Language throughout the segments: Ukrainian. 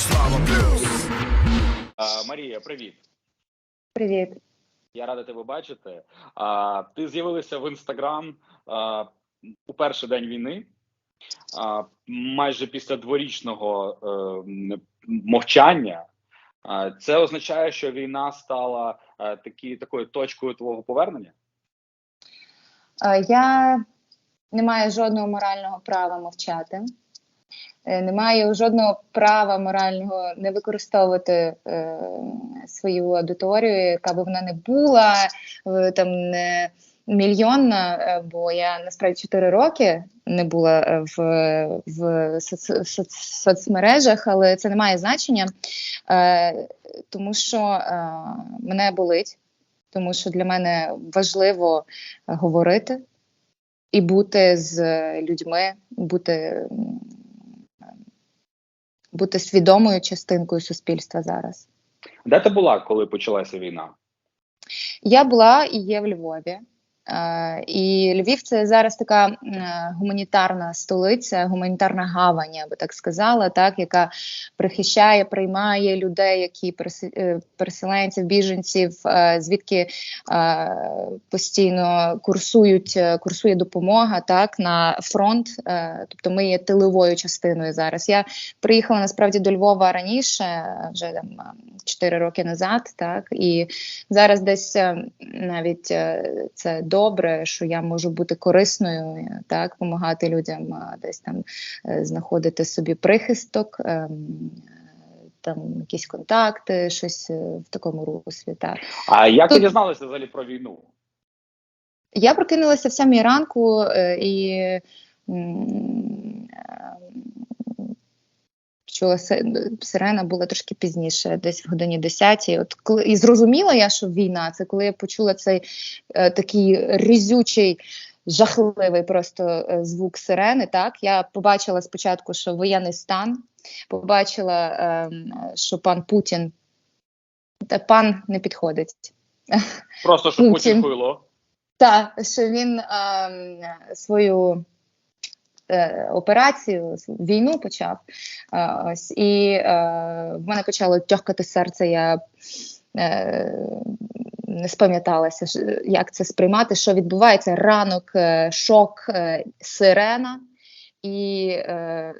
Слава плюс. А, Марія, привіт. Привіт. Я радий тебе бачити. А, ти з'явилася в інстаграм у перший день війни, а, майже після дворічного е, мовчання. А, це означає, що війна стала е, такі, такою точкою твого повернення. Я не маю жодного морального права мовчати. Е, Не маю жодного права морального не використовувати е, свою аудиторію, яка би вона не була е, там не мільйонна, бо я насправді 4 роки не була в, в соц, соц, соцмережах, але це не має значення, тому що мене болить, тому що для мене важливо говорити і бути з людьми, бути, бути свідомою частинкою суспільства зараз. Де ти була, коли почалася війна? Я була і є в Львові. Е, І Львів це зараз така е, гуманітарна столиця, гуманітарна гавань, я би так сказала, так яка прихищає, приймає людей, які е, переселенців, біженців, звідки постійно курсують, курсує допомога так на фронт. Тобто ми є тиловою частиною зараз. Я приїхала насправді до Львова раніше, вже там 4 роки назад, так і зараз десь навіть це добре, що я можу бути корисною, так, допомагати людям десь там е, знаходити собі прихисток. ем, Там якісь контакти, щось е, в такому руслі. Так. А як Тут- дізналася взагалі про війну? Я прокинулася в сьомій ранку е, і чула сирена була трошки пізніше, десь в годині 10. От коли і зрозуміла я, що війна, це коли я почула цей е, такий різючий. Жахливий просто е, звук сирени. Так я побачила спочатку, що воєнний стан, побачила, е, що пан Путін та пан не підходить. Просто що Путін. Путін хуйло. Так, що він ем, свою операцію, війну почав. Е, ось, і е, в мене почало тьохкати серце. Я е, не спам'яталася, як це сприймати, що відбувається. Ранок, е, шок, е, сирена. І е,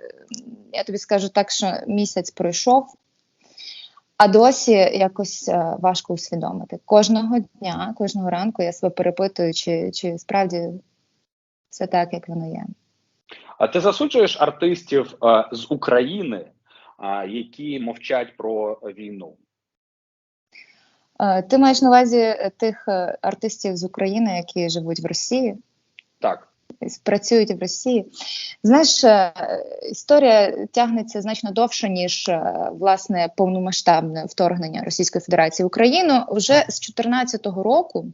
я тобі скажу так, що місяць пройшов. А досі якось е, важко усвідомити. Кожного дня, кожного ранку я себе перепитую, чи, чи справді це так, як воно є. А ти засуджуєш артистів е, з України, е, які мовчать про війну? Е, ти маєш на увазі тих артистів з України, які живуть в Росії, Так. працюють в Росії. Знаєш, історія тягнеться значно довше, ніж власне повномасштабне вторгнення Російської Федерації в Україну. Вже з 2014 року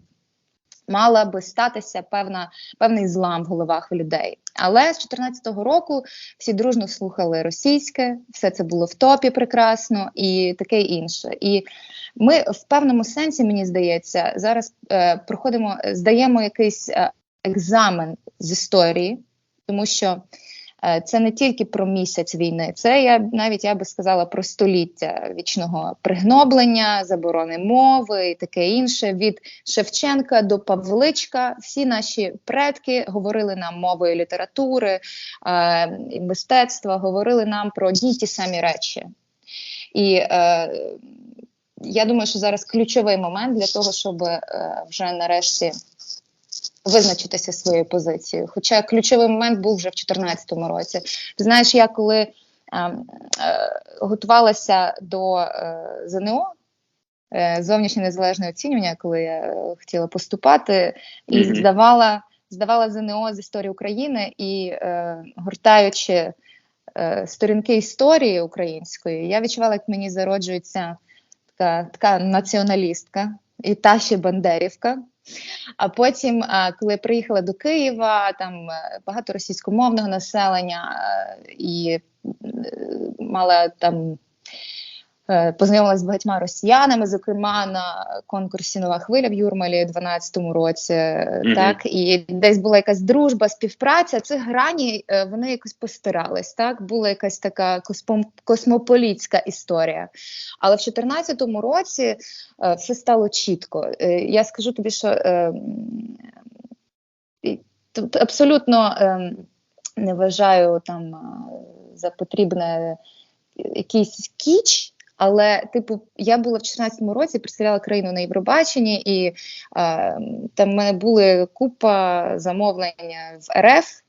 мала би статися певна, певний злам в головах людей. Але з 2014 року всі дружно слухали російське, все це було в топі прекрасно і таке інше. І ми в певному сенсі, мені здається, зараз е, проходимо, здаємо якийсь е, екзамен з історії, тому що це не тільки про місяць війни, це я навіть я би сказала про століття вічного пригноблення, заборони мови і таке інше. Від Шевченка до Павличка всі наші предки говорили нам мовою літератури е, і мистецтва, говорили нам про одні ті самі речі. І е, я думаю, що зараз ключовий момент для того, щоб е, вже нарешті визначитися своєю позицією. Хоча ключовий момент був вже в 2014 році. Ти знаєш, я коли е, е, готувалася до е, ЗНО. е, Зовнішнє незалежне оцінювання, коли я е, хотіла поступати, і Мгм. здавала, здавала ЗНО з історії України і е, гортаючи е, сторінки історії української, я відчувала, як мені зароджується така, така націоналістка і та ще бандерівка. А потім, коли я приїхала до Києва, там е, багато російськомовного населення е, і е, мала там Е, познайомилася з багатьма росіянами, зокрема на конкурсі Нова хвиля в Юрмалі у 12-му році. Mm-hmm. Так і десь була якась дружба, співпраця. Цих грані е, вони якось постирались. Так була якась така космополітська історія. Але в 2014 році все стало чітко. Я скажу тобі, що абсолютно ем, не вважаю там за потрібне якийсь кіч. Але, типу, я була в 14-му році, представляла країну на Євробаченні, і е, там в мене були купа замовлень в РФ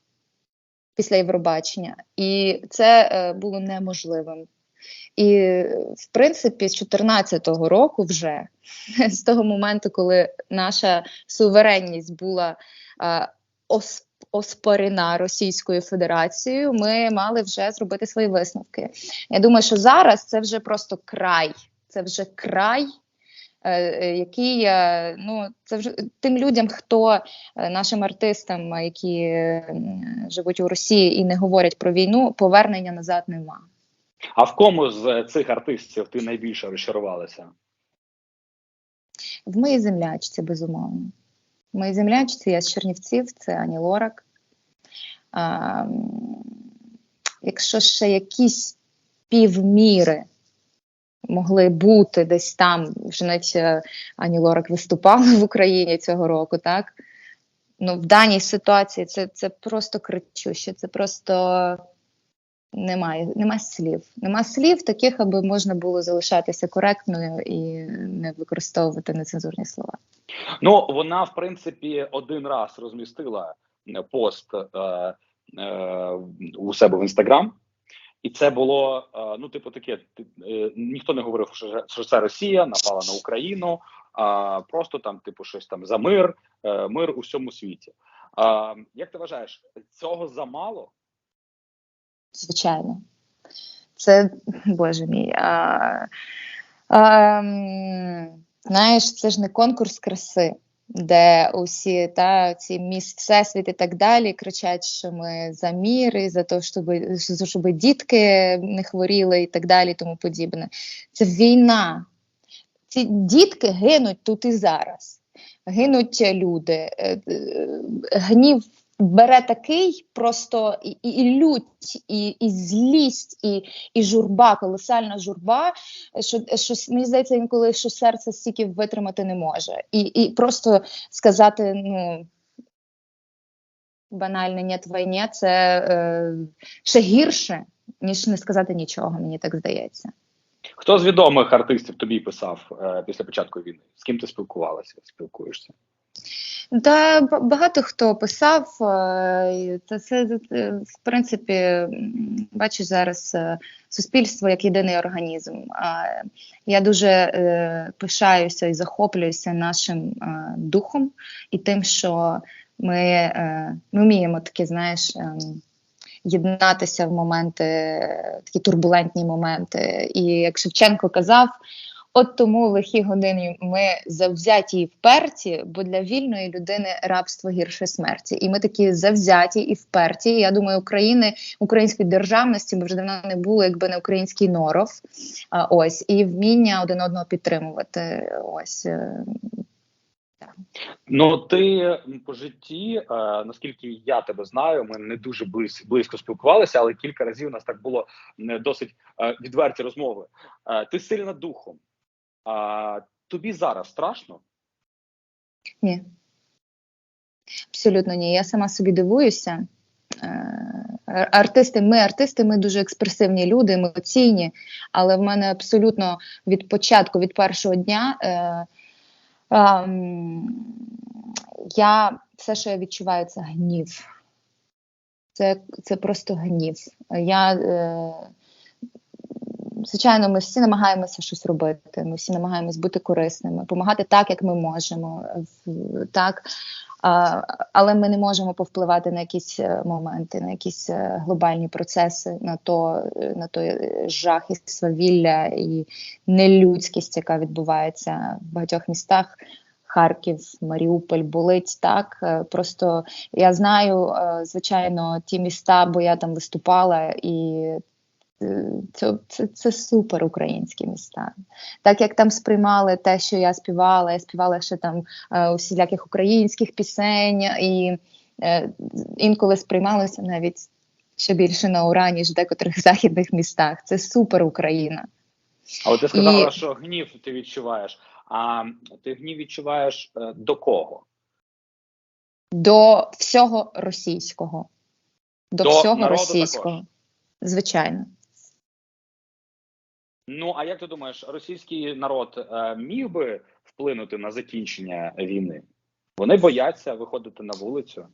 після Євробачення, і це е, було неможливим. І, в принципі, з 14-го року, вже з того моменту, коли наша суверенність була е, оспорена Російською Федерацією, ми мали вже зробити свої висновки. Я думаю, що зараз це вже просто край, це вже край. Е, е, який ну це вже тим людям, хто е, нашим артистам, які живуть у Росії і не говорять про війну, повернення назад нема. А в кому з цих артистів ти найбільше розчарувалася? В моїй землячці, безумовно. Мої землячці, я з Чернівців, це Ані Лорак. А, Якщо ще якісь півміри могли бути десь там, вже навіть е, Ані Лорак виступала в Україні цього року, так? Ну, в даній ситуації це це просто кричуще, це просто немає немає слів. Нема слів таких, аби можна було залишатися коректною і не використовувати нецензурні слова. Ну вона в принципі один раз розмістила е, пост е, е, у себе в інстаграм, і це було е, ну, типу, таке: е, ніхто не говорив, що, це Росія напала на Україну, а просто там, типу, щось там за мир, е, мир у всьому світі. А, Як ти вважаєш, цього замало? Звичайно, це боже мій. А, а, Знаєш, це ж не конкурс краси, де усі та ці міс всесвіт і так далі кричать, що ми за мір і за те, щоб, щоб дітки не хворіли і так далі, тому подібне. Це війна. Ці дітки гинуть тут і зараз. Гинуть люди, е, е, гнів бере такий просто і, і, лють, і і злість, і і журба, колосальна журба, що що мені здається, інколи що серце стільки витримати не може. І і просто сказати, ну. Банальне «нет війні» – це е, ще гірше, ніж не сказати нічого, мені так здається. Хто з відомих артистів тобі писав е, після початку війни? З ким ти спілкувалася? Спілкуєшся? Та багато хто писав, е, це, це в принципі, бачу зараз е, суспільство як єдиний організм. Я дуже е, пишаюся і захоплююся нашим духом і тим, що ми ми вміємо такі, знаєш. Єднатися в моменти, такі турбулентні моменти. І як Шевченко казав, От тому лихі години ми завзяті і вперті, бо для вільної людини рабство гірше смерті. І ми такі завзяті і вперті. Я думаю, України української державності ми вже давно не було, якби не український норов. А, ось і вміння один одного підтримувати. Ось. Е, ну, ти по житті, е, наскільки я тебе знаю, ми не дуже близько, близько спілкувалися, але кілька разів у нас так було досить е, відверті розмови. Е, ти сильна духом. А, Тобі зараз страшно? Ні. Абсолютно ні. Я сама собі дивуюся. Е, артисти, ми артисти, ми дуже експресивні люди, емоційні, але в мене абсолютно від початку, від першого дня е, е, я все, що я відчуваю, це гнів. Це це просто гнів. Я е, звичайно, ми всі намагаємося щось робити. Ми всі намагаємося бути корисними, допомагати так, як ми можемо, так. Але ми не можемо повпливати на якісь е, моменти, на якісь е, глобальні процеси, на то на той жах і свавілля і нелюдськість, яка відбувається в багатьох містах. Харків, Маріуполь болить так. Е, просто я знаю, звичайно, ті міста, бо я там виступала, і е, це, це, це супер українські міста. Так як там сприймали те, що я співала, я співала ще там е, усіляких українських пісень, і е, інколи сприймалося навіть ще більше на ура, ніж в декотрих західних містах. Це супер Україна. Але ти сказала, І- що гнів ти відчуваєш. А ти гнів відчуваєш е, до кого? До всього російського. До, До всього російського. також? Звичайно. Ну а як ти думаєш, російський народ е, міг би вплинути на закінчення війни? Вони бояться виходити на вулицю.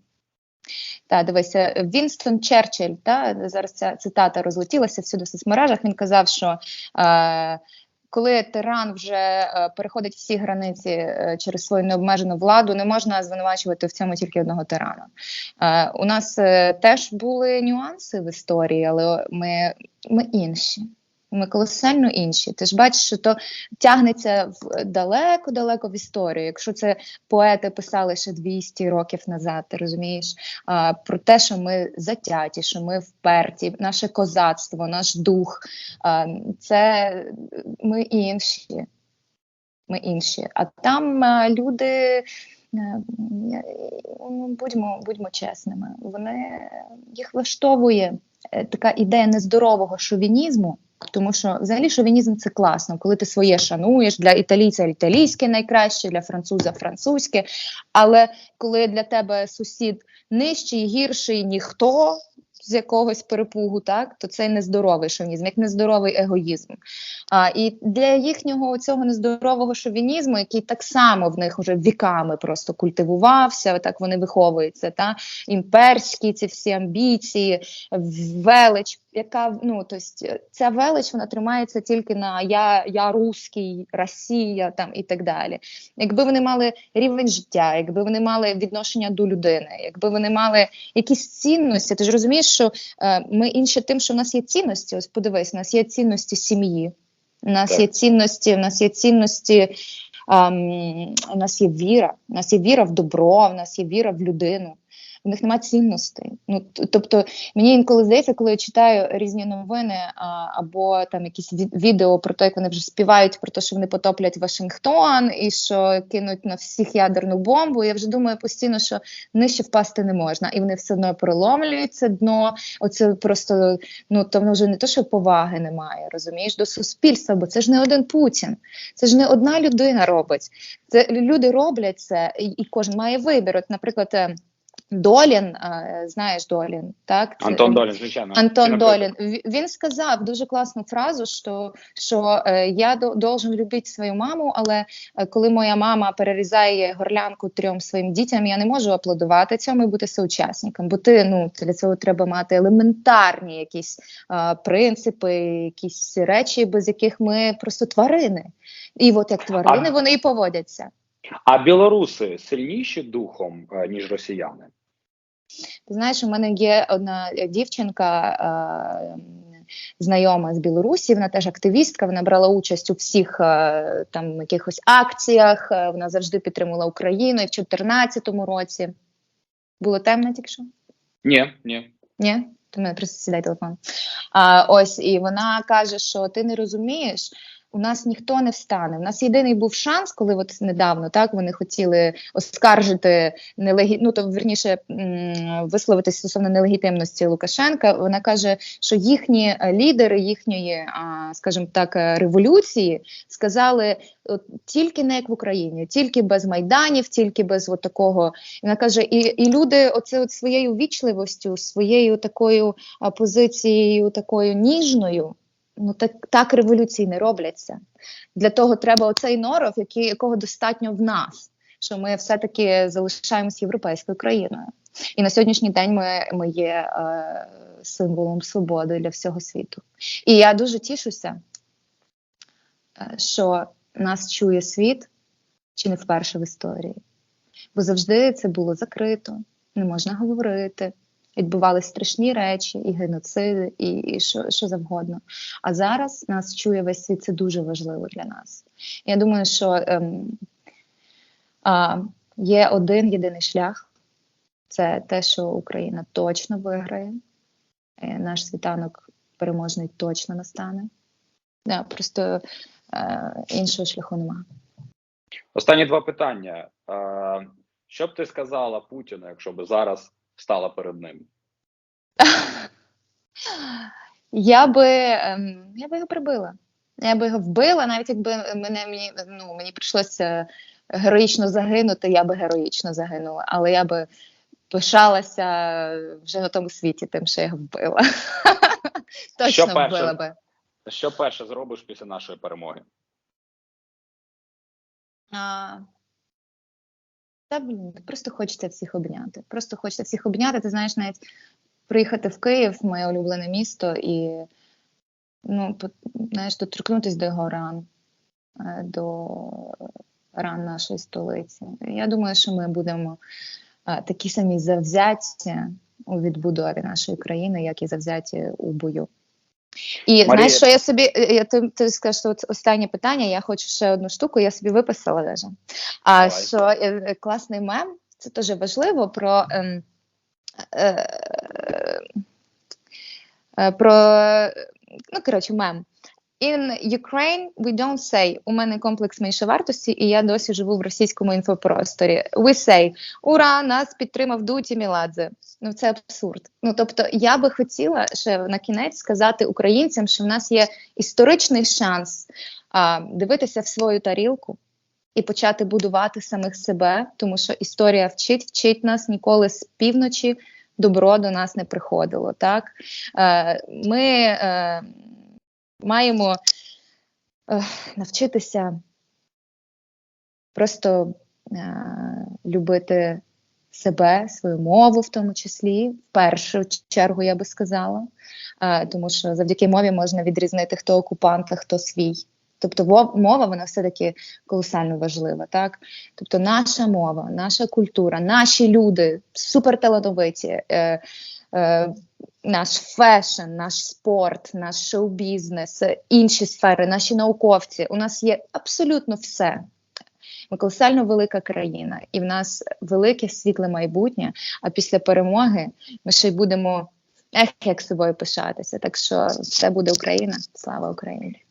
Та дивися, Вінстон Черчилль, та зараз ця цитата розлетілася всюди в соцмережах. Він казав, що е, коли тиран вже е, переходить всі границі е, через свою необмежену владу, не можна звинувачувати в цьому тільки одного тирана. Е, у нас е, теж були нюанси в історії, але ми, ми інші. Ми колосально інші. Ти ж бачиш, що то тягнеться в далеко-далеко в історію. Якщо це поети писали ще 200 років назад, ти розумієш? а, про те, що ми затяті, що ми вперті, наше козацтво, наш дух. А, це ми інші. Ми інші. А там а, люди. е, ну, Будьмо, будьмо чесними, вони їх влаштовує е, така ідея нездорового шовінізму, тому що взагалі шовінізм це класно, коли ти своє шануєш для італійця італійське найкраще, для француза французьке. Але коли для тебе сусід нижчий, гірший, ніхто з якогось перепугу, так то це нездоровий шовінізм, як нездоровий егоїзм. А, і для їхнього цього нездорового шовінізму, який так само в них вже віками просто культивувався, так вони виховуються, та імперські ці всі амбіції, велич, яка ну тобто, ця велич вона тримається тільки на я, я русський, Росія там і так далі. Якби вони мали рівень життя, якби вони мали відношення до людини, якби вони мали якісь цінності, ти ж розумієш, що е, ми інші тим, що в нас є цінності. Ось подивись, у нас є цінності сім'ї, у нас Так. є цінності, у нас є цінності. ем, у нас є віра, у нас є віра в добро, у нас є віра в людину. У них немає цінностей. Ну тобто, мені інколи здається, коли я читаю різні новини а, або там якісь ві- відео про те, як вони вже співають про те, що вони потоплять Вашингтон і що кинуть на всіх ядерну бомбу. Я вже думаю постійно, що нижче впасти не можна, і вони все одно проломлюють це дно. Оце просто ну воно вже не то, що поваги немає, розумієш, до суспільства, бо це ж не один Путін, це ж не одна людина робить. Це люди роблять це, і, кожен має вибір. От, наприклад. Долін, знаєш Долін, так? Антон Долін, звичайно. Антон Долін він сказав дуже класну фразу, що, що е, я до, должен любити свою маму, але е, коли моя мама перерізає горлянку трьом своїм дітям, я не можу аплодувати цьому і бути соучасником. Бо ти ну для цього треба мати елементарні якісь е, принципи, якісь речі, без яких ми просто тварини. І от як тварини А- вони і поводяться. А білоруси сильніші духом, е, ніж росіяни? Ти знаєш, у мене є одна дівчинка. Е, Знайома з Білорусі, вона теж активістка. Вона брала участь у всіх е, там якихось акціях. Вона завжди підтримувала Україну і в 2014 році. Було темно тільки що? Ні, ні. Ні? То мене просто сідай телефон. А, ось, і вона каже, що ти не розумієш. У нас ніхто не встане. У нас єдиний був шанс, коли от недавно так вони хотіли оскаржити нелегі... ну, то верніше м, висловитися стосовно нелегітимності Лукашенка. Вона каже, що їхні е, лідери їхньої, скажімо так, е, революції сказали от, тільки не як в Україні, тільки без майданів, тільки без от такого. Вона каже, і, і люди, оце от своєю вічливостю, своєю такою позицією, такою ніжною. Ну так, так революції не робляться. Для того треба оцей норов, який, якого достатньо в нас, що ми все-таки залишаємось європейською країною. І на сьогоднішній день ми, ми є е, символом свободи для всього світу. І я дуже тішуся, е, що нас чує світ чи не вперше в історії. Бо завжди це було закрито, не можна говорити. Відбувалися страшні речі, і геноциди, і, і що, що завгодно. А зараз нас чує весь світ, це дуже важливо для нас. Я думаю, що ем, а, є один єдиний шлях це те, що Україна точно виграє. Е, Наш світанок переможний точно настане. Да, просто е, іншого шляху немає. Останні два питання. Е, Що б ти сказала Путіну, якщо б зараз стала перед ним? Я би, ем, я би його прибила. Я би його вбила, навіть якби мене мені ну мені прийшлося героїчно загинути, я би героїчно загинула, але я би пишалася вже на тому світі, тим, що я його вбила. Точно Що перше? вбила би. Що перше зробиш після нашої перемоги? А, та просто хочеться всіх обняти. Просто хочеться всіх обняти. Ти знаєш, навіть приїхати в Київ, моє улюблене місто, і ну, знаєш, доторкнутися до його ран, е, до ран нашої столиці. Я думаю, що ми будемо е, такі самі завзяті у відбудові нашої країни, як і завзяті у бою. І Марія- знаєш, що я собі, е, я, ти, ти скажеш, що останнє питання, я хочу ще одну штуку, я собі виписала даже. А Давай. що е, е, класний мем, це теж важливо про. Е, е, про ну коротше, мем. In Ukraine we don't say у мене комплекс меншовартості, і я досі живу в російському інфопросторі. We say ура, нас підтримав Дуті Міладзе. Ну це абсурд. Ну тобто, я би хотіла ще на кінець сказати українцям, що в нас є історичний шанс а, дивитися в свою тарілку і почати будувати самих себе, тому що історія вчить, вчить нас ніколи з півночі добро до нас не приходило. Так е, ми е, маємо е, навчитися просто е, любити себе, свою мову, в тому числі, в першу чергу, я би сказала, е, тому що завдяки мові можна відрізнити, хто окупант, а хто свій. Тобто мова вона все-таки колосально важлива. Так? Тобто наша мова, наша культура, наші люди суперталановиті, е, е, наш фешн, наш спорт, наш шоу-бізнес, інші сфери, наші науковці. У нас є абсолютно все. Ми колосально велика країна, і в нас велике світле майбутнє. А після перемоги ми ще й будемо ех, як собою пишатися. Так що це буде Україна. Слава Україні!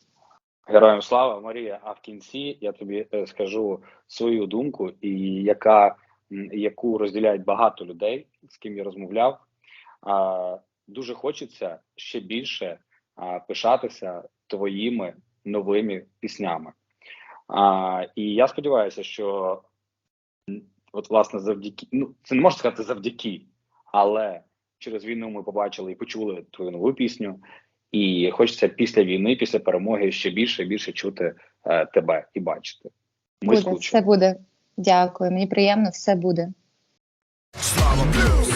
Героям слава Марія. А в кінці я тобі е, скажу свою думку, і яка яку розділяють багато людей, з ким я розмовляв. А, дуже хочеться ще більше а, пишатися твоїми новими піснями. А, і я сподіваюся, що от власне завдяки, ну це не можна сказати завдяки, але через війну ми побачили і почули твою нову пісню. І хочеться після війни, після перемоги ще більше і більше чути е, тебе і бачити. Ми буде, скучимо. все буде. Дякую. Мені приємно, все буде. Слава плюс!